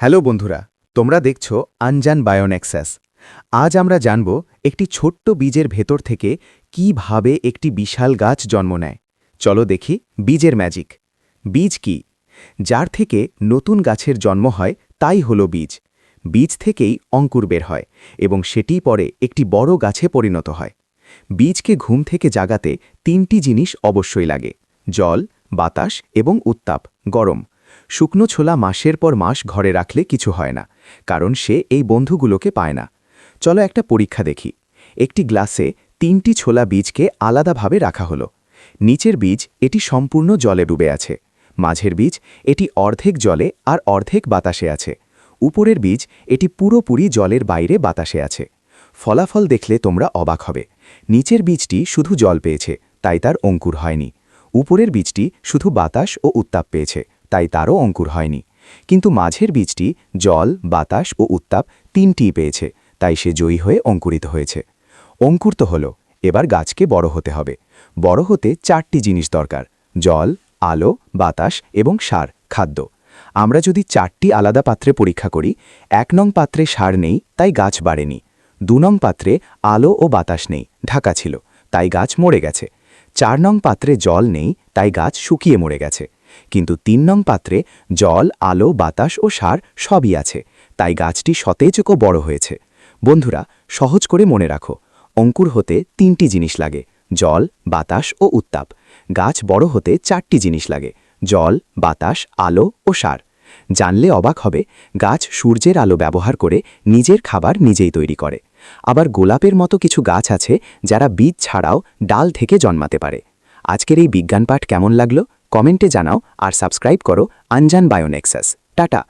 Hello বন্ধুরা, তোমরা দেখছ আনজান বায়োনেক্সাস। আজ আমরা জানব একটি ছোট্ট বীজের ভেতর থেকে কীভাবে একটি বিশাল গাছ জন্ম নেয়। চলো দেখি বীজের ম্যাজিক বীজ কি? যার থেকে নতুন গাছের জন্ম হয় তাই হলো বীজ। বীজ থেকেই অঙ্কুর বের হয় এবং সেটি পরে একটি বড় গাছে পরিণত হয়। বীজকে ঘুম থেকে জাগাতে তিনটি জিনিস অবশ্যই লাগে, জল, বাতাস এবং উত্তাপ, গরম। শুকনো ছোলা মাসের পর মাস ঘরে রাখলে কিছু হয় না, কারণ সে এই বন্ধুগুলোকে পায় না। চলো একটা পরীক্ষা দেখি। একটি গ্লাসে তিনটি ছোলা বীজকে আলাদাভাবে রাখা হলো। নিচের বীজ এটি সম্পূর্ণ জলে ডুবে আছে। মাঝের বীজ এটি অর্ধেক জলে আর অর্ধেক বাতাসে আছে। উপরের বীজ এটি পুরোপুরি জলের বাইরে বাতাসে আছে। ফলাফল দেখলে তোমরা অবাক হবে। নিচের বীজটি শুধু জল পেয়েছে, তাই তার অঙ্কুর হয়নি। উপরের বীজটি শুধু বাতাস ও উত্তাপ পেয়েছে। তাই তারও অঙ্কুর হয়নি। কিন্তু মাঝের বীজটি জল, বাতাস ও উত্তাপ তিনটিই পেয়েছে, তাই সে জয়ী হয়ে অঙ্কুরিত হয়েছে। অঙ্কুর তো হল, এবার গাছকে বড় হতে হবে। বড় হতে চারটি জিনিস দরকার, জল, আলো, বাতাস এবং সার, খাদ্য। আমরা যদি চারটি আলাদা পাত্রে পরীক্ষা করি, এক নং পাত্রে সার নেই, তাই গাছ বাড়েনি। দু নং পাত্রে আলো ও বাতাস নেই, ঢাকা ছিল, তাই গাছ মরে গেছে। চার নং পাত্রে জল নেই, তাই গাছ শুকিয়ে মরে গেছে। কিন্তু তিন নং পাত্রে জল, আলো, বাতাস ও সার সবই আছে, তাই গাছটি সতেজ বড় হয়েছে। বন্ধুরা, সহজ করে মনে রাখো, অঙ্কুর হতে তিনটি জিনিস লাগে, জল, বাতাস ও উত্তাপ। গাছ বড় হতে চারটি জিনিস লাগে, জল, বাতাস, আলো ও সার। জানলে অবাক হবে, গাছ সূর্যের আলো ব্যবহার করে নিজের খাবার নিজেই তৈরি করে। আবার গোলাপের মতো কিছু গাছ আছে যারা বীজ ছাড়াও ডাল থেকে জন্মাতে পারে। আজকের এই বিজ্ঞান পাঠ কেমন লাগল? কমেন্টে জানাও আর সাবস্ক্রাইব করো আনজান বায়োনেক্সাস। টাটা।